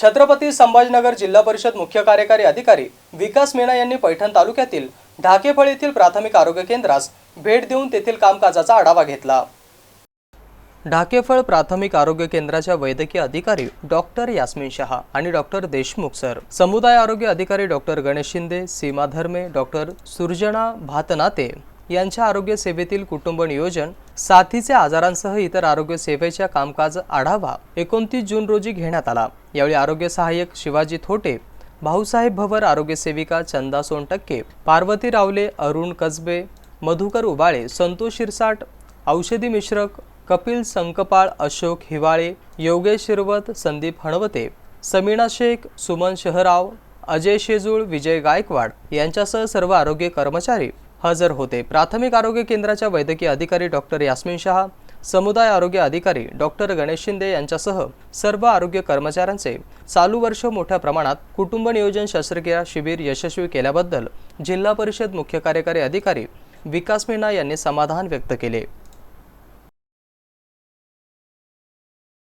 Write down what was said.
छत्रपती संभाजीनगर जिल्हा परिषद मुख्य कार्यकारी अधिकारी विकास मीना यांनी पैठण तालुक्यातील ढाकेफळ येथील प्राथमिक आरोग्य केंद्रास भेट देऊन तेथील कामकाजाचा आढावा घेतला. ढाकेफळ प्राथमिक आरोग्य केंद्राच्या वैद्यकीय अधिकारी डॉक्टर यास्मिन शहा आणि डॉक्टर देशमुख सर समुदाय आरोग्य अधिकारी डॉक्टर गणेश शिंदे सीमा धर्मे डॉक्टर सुरजना भातनाते यांच्या आरोग्य सेवेतील कुटुंब नियोजन साथीचे आजारांसह इतर आरोग्य सेवेच्या कामकाज आढावा एकोणतीस जून रोजी घेण्यात आला. यावेळी आरोग्य सहाय्यक शिवाजी थोटे भाऊसाहेब भवर आरोग्य सेविका चंदा सोनटक्के पार्वती रावले अरुण कसबे मधुकर उबाळे संतोष शिरसाट औषधी मिश्रक कपिल संकपाळ अशोक हिवाळे योगेश शिरवत संदीप हणवते समीना शेख सुमन शहराव अजय शेजूळ विजय गायकवाड यांच्यासह सर्व आरोग्य कर्मचारी हजर होते. प्राथमिक आरोग्य केंद्राच्या वैद्यकीय अधिकारी डॉक्टर यास्मिन शहा समुदाय आरोग्य अधिकारी डॉक्टर गणेश शिंदे यांच्यासह सर्व आरोग्य कर्मचाऱ्यांचे चालू वर्ष मोठ्या प्रमाणात कुटुंब नियोजन शस्त्रक्रिया शिबिर यशस्वी केल्याबद्दल जिल्हा परिषद मुख्य कार्यकारी अधिकारी विकास मीना यांनी समाधान व्यक्त केले.